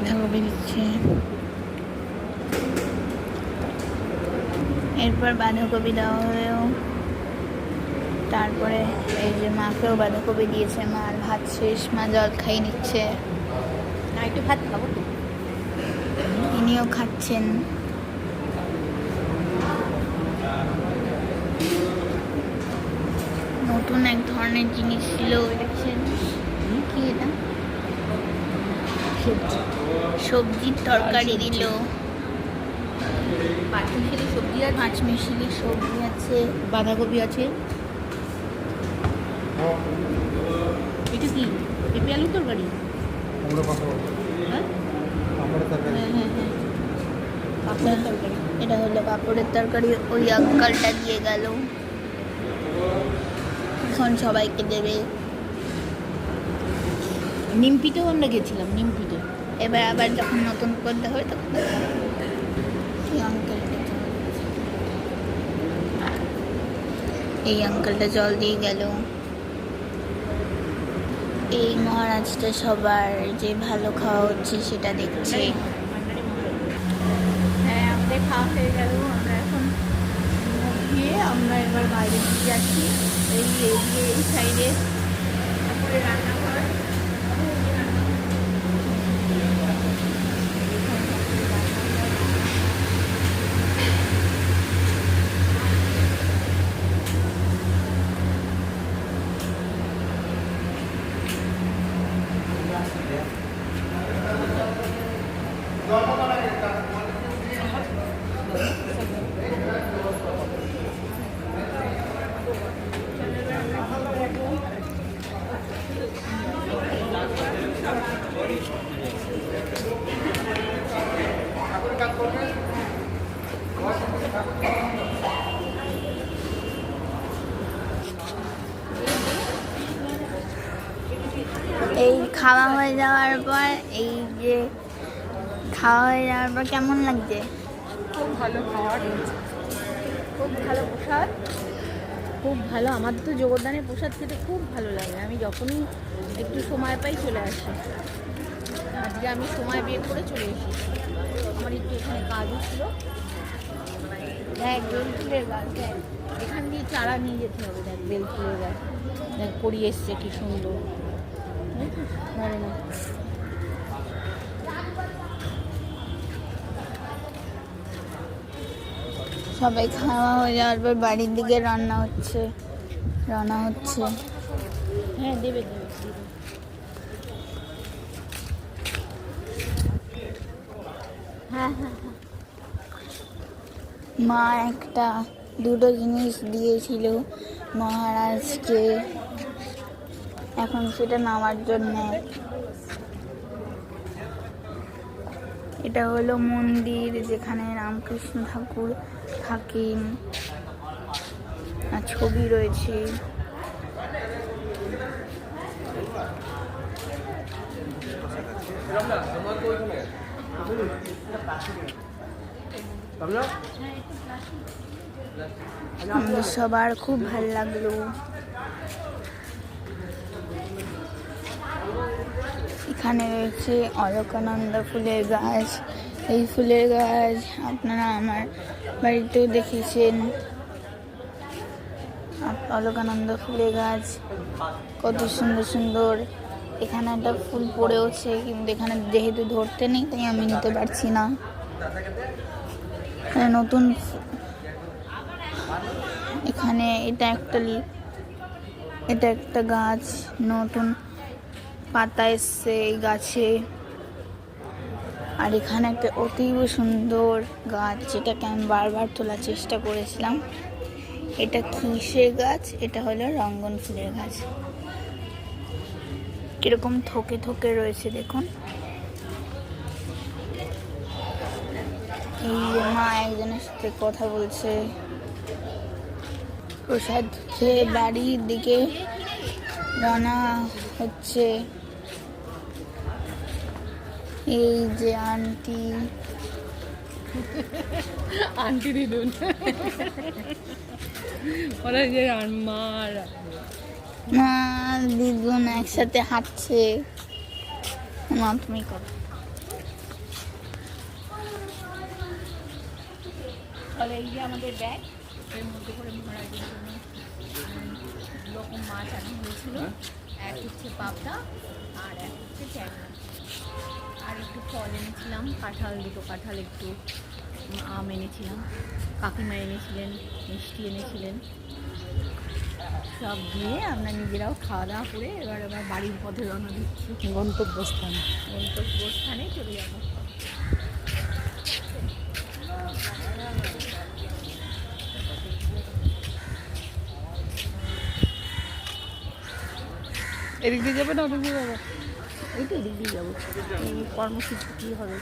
বাঁধাকপি দিচ্ছে এরপর বাঁধাকপি দেওয়া হয়েও তারপরে এই যে মাকেও বাঁধাকপি দিয়েছে মা আর ভাত শেষ মা জল খাই নিচ্ছে। না একটু ভাত খাব ইনিও খাচ্ছেন। নতুন এক ধরনের জিনিস ছিল ওই দেখছেন? কি এটা? সবজির তরকারি দিল। পাঁচমিশালি সবজি আর সবজি আছে। বাঁধাকপি আছে? এটা কি? পেঁপে আলু তরকারি? হ্যাঁ? হ্যাঁ হ্যাঁ হ্যাঁ। তরকারি। এটা হলো পাঁপড়ের তরকারি। ওই আঙ্কালটা দিয়ে গেল। এখন সবাইকে দেবে। নিমপিতেও আমরা গেছিলাম নিমপিতে। এবার আবার যখন নতুন করতে হবে তখন এই আঙ্কেলটা জল দিয়ে গেল। এই মহারাজটা সবার যে ভালো খাওয়া হচ্ছে সেটা দেখছে। হ্যাঁ আমাদের খাওয়া হয়ে গেল। আমরা এখন দিয়ে আমরা এবার বাইরে যাচ্ছি এই এই সাইডে তারপরে রান্নাঘর এই খাওয়া হয়ে যাওয়ার পর এই যে খাওয়া হয়ে যাওয়ার পর কেমন লাগছে? খুব ভালো খাওয়ার। খুব ভালো প্রসাদ। খুব ভালো। আমার তো জগদ্দানের প্রসাদ খেতে খুব ভালো লাগে। আমি যখনই একটু সময় পাই চলে আসি। আজকে আমি সময় বের করে চলে এসেছি। আমার একটু এখানে কাজও ছিল। হ্যাঁ গাছ হ্যাঁ। এখান দিয়ে চারা নিয়ে যেতে হবে। দেখ বেল ফুলের গাছ দেখ করি এসছে কি সুন্দর। না সবাই খাওয়া হয়ে যাওয়ার পর বাড়ির দিকে রান্না হচ্ছে রান্না হচ্ছে হ্যাঁ দেবে দেবে দেবে। হ্যাঁ হ্যাঁ হ্যাঁ। মা একটা দুটো জিনিস দিয়েছিল মহারাজকে এখন সেটা নামার জন্যে। এটা হলো মন্দির যেখানে রামকৃষ্ণ ঠাকুর থাকেন। আর ছবি রয়েছে। আমাদের সবার খুব ভালো লাগল। এখানে রয়েছে অলকানন্দ ফুলের গাছ। এই ফুলের গাছ আপনারা আমার বাড়িতেও দেখেছেন। অলকানন্দ ফুলের গাছ কত সুন্দর সুন্দর। এখানে একটা ফুল পড়েওছে, কিন্তু এখানে যেহেতু ধরতে নেই, তাই আমি নিতে পারছি না। নতুন এখানে এটা একটা এটা একটা গাছ নতুন পাতা এসছে এই গাছে। আর এখানে একটা অতীব সুন্দর গাছ, যেটাকে আমি বারবার তোলার চেষ্টা করেছিলাম। এটা কিসের গাছ? এটা হলো রঙ্গন ফুলের গাছ। কীরকম থকে থকে রয়েছে দেখুন। এই মা একজনের সাথে কথা বলছে। প্রসাদ খেয়ে বাড়ির দিকে রানা হচ্ছে। এই যে আন্টি। আন্টি দিদুন। ওরা যে মা মা দিদুন একসাথে হাঁটছে। মা তুমি করো। আমাদের ব্যাগ এর মধ্যে করে জন্য রকম মাছ আনা হয়েছিল। হ্যাঁ। এক হচ্ছে পাবদা আর এক হচ্ছে আর একটু ফল এনেছিলাম কাঁঠাল দুটো কাঁঠাল একটু আম এনেছিলাম কাকিমা এনেছিলেন মিষ্টি এনেছিলেন। সব দিয়ে আমরা নিজেরাও খাওয়া দাওয়া করে এবার আবার বাড়ির পথে রওনা দিচ্ছি। গন্তব্যস্থান। গন্তব্যস্থানে চলে যাব। এদিক দিয়ে যাবে না ওদিক দিয়ে যাবে? এই তো এদিক দিয়ে যাব। এই কর্মসূচি কী হবে।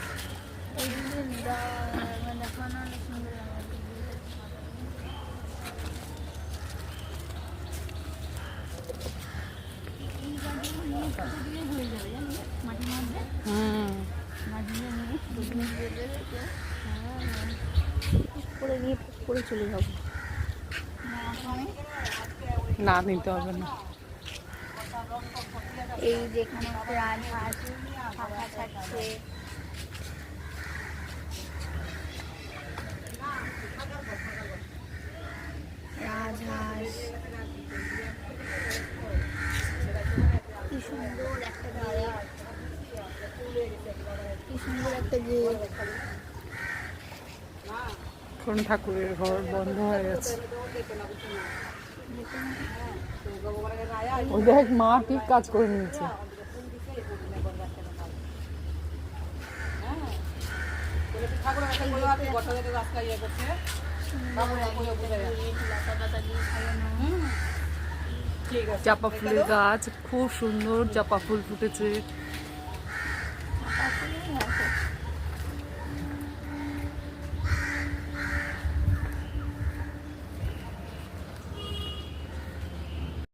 নিয়ে হয়ে হ্যাঁ করে নিয়ে করে চলে যাব না নিতে হবে না। এই যেখানে রাজহাঁস ফাঁকা ছাড়ছে রাজহাঁস। কি সুন্দর একটা কি সুন্দর একটা ঠাকুরের ঘর বন্ধ হয়ে গেছে। মা ঠিক কাজ করে নিয়েছে। চাপা ফুলের গাছ খুব সুন্দর চাপা ফুল ফুটেছে।